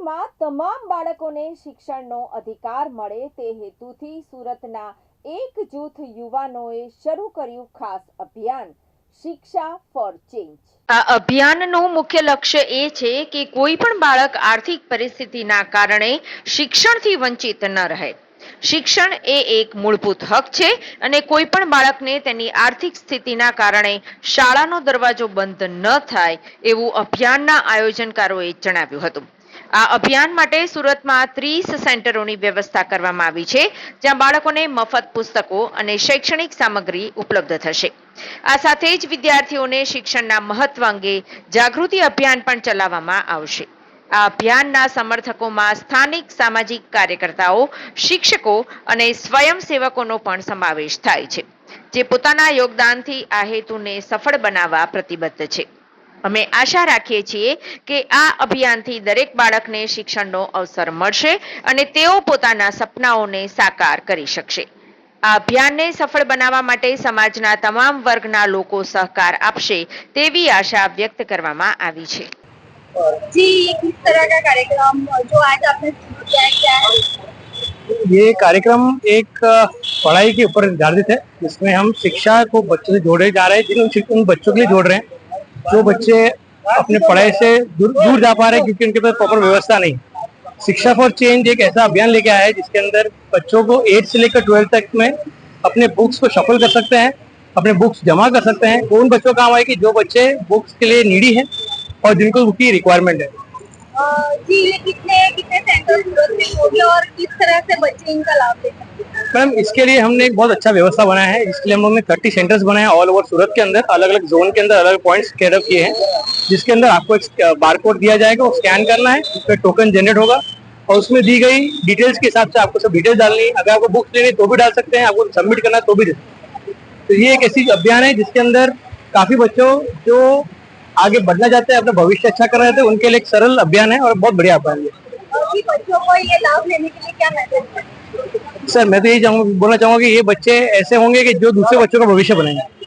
સુરતમાં તમામ બાળકોને શિક્ષણનો અધિકાર મળે તે હેતુથી સુરતના એક જૂથ યુવાનોએ શરૂ કર્યું ખાસ અભિયાન, શિક્ષા ફોર ચેન્જ. આ અભિયાનનું મુખ્ય લક્ષ્ય એ છે કે કોઈ પણ બાળક આર્થિક પરિસ્થિતિના કારણે શિક્ષણથી વંચિત ન રહે. શિક્ષણ એ એક મૂળભૂત હક છે અને કોઈ પણ બાળકને તેની આર્થિક સ્થિતિના કારણે શાળાનો દરવાજો બંધ ન થાય એવું અભિયાનના આયોજનકારોએ જણાવ્યું હતું. આ અભિયાન માટે સુરતમાં ત્રીસ સેન્ટરોની વ્યવસ્થા કરવામાં આવી છે, જ્યાં બાળકોને મફત પુસ્તકો અને શૈક્ષણિક સામગ્રી ઉપલબ્ધ થશે. આ સાથે જ વિદ્યાર્થીઓને શિક્ષણના મહત્વ અંગે જાગૃતિ અભિયાન પણ ચલાવવામાં આવશે. આ અભિયાનના સમર્થકોમાં સ્થાનિક સામાજિક કાર્યકર્તાઓ, શિક્ષકો અને સ્વયંસેવકોનો પણ સમાવેશ થાય છે, જે પોતાના યોગદાનથી આ હેતુને સફળ બનાવવા પ્રતિબદ્ધ છે. અમે આશા રાખીએ છીએ કે આ અભિયાનથી દરેક બાળકને શિક્ષણનો અવસર મળશે અને તેઓ પોતાના સપનાઓને સાકાર કરી શકશે આ અભિયાનને સફળ બનાવવા માટે સમાજના તમામ વર્ગના લોકો સહકાર આપશે તેવી આશા વ્યક્ત કરવામાં આવી છે जी ये किस तरह का कार्यक्रम जो आज आपने शुरू किया है क्या है ये कार्यक्रम एक अ, पढ़ाई के ऊपर निर्धारित है जिसमें हम शिक्षा को बच्चों से जोड़े जा रहे हैं जिन उन उन बच्चों के लिए जोड़ रहे हैं जो बच्चे अपने पढ़ाई से दूर दूर जा पा रहे हैं क्योंकि उनके पास प्रॉपर व्यवस्था नहीं। शिक्षा फॉर चेंज एक ऐसा अभियान लेके आया है जिसके अंदर बच्चों को एट से लेकर ट्वेल्थ तक में अपने बुक्स को सफल कर सकते हैं, अपने बुक्स जमा कर सकते हैं। उन बच्चों का काम आएगी जो बच्चे बुक्स के लिए नीडी हैं और जिनको उनकी रिक्वायरमेंट है। जी, ये कितने कितने सेंटर और किस तरह से बच्चे इनका लाभ ले मैम, इसके लिए हमने एक बहुत अच्छा व्यवस्था बनाया है। इसके लिए हम लोगों ने थर्टी सेंटर्स बनाए हैं ऑल ओवर सूरत के अंदर अलग अलग जोन के अंदर अलग पॉइंट्स कैडअप किए हैं। जिसके अंदर आपको एक बार कोड दिया जाएगा, वो स्कैन करना है उस पर टोकन जनरेट होगा और उसमें दी गई डिटेल्स के हिसाब से आपको सब डिटेल्स डालनी है। अगर आपको बुक्स लेनी तो भी डाल सकते हैं, आपको सबमिट करना तो भी तो ये एक ऐसी अभियान है जिसके अंदर काफ़ी बच्चों जो आगे बढ़ना चाहते हैं अपना भविष्य अच्छा कर रहे थे उनके लिए एक सरल अभियान है और बहुत बढ़िया अभियान है। बच्चों को ये लाभ लेने के लिए क्या मैसेज सर मैं तो यही चाहूँगा बोलना चाहूँगा कि ये बच्चे ऐसे होंगे कि जो दूसरे बच्चों का भविष्य बनेंगे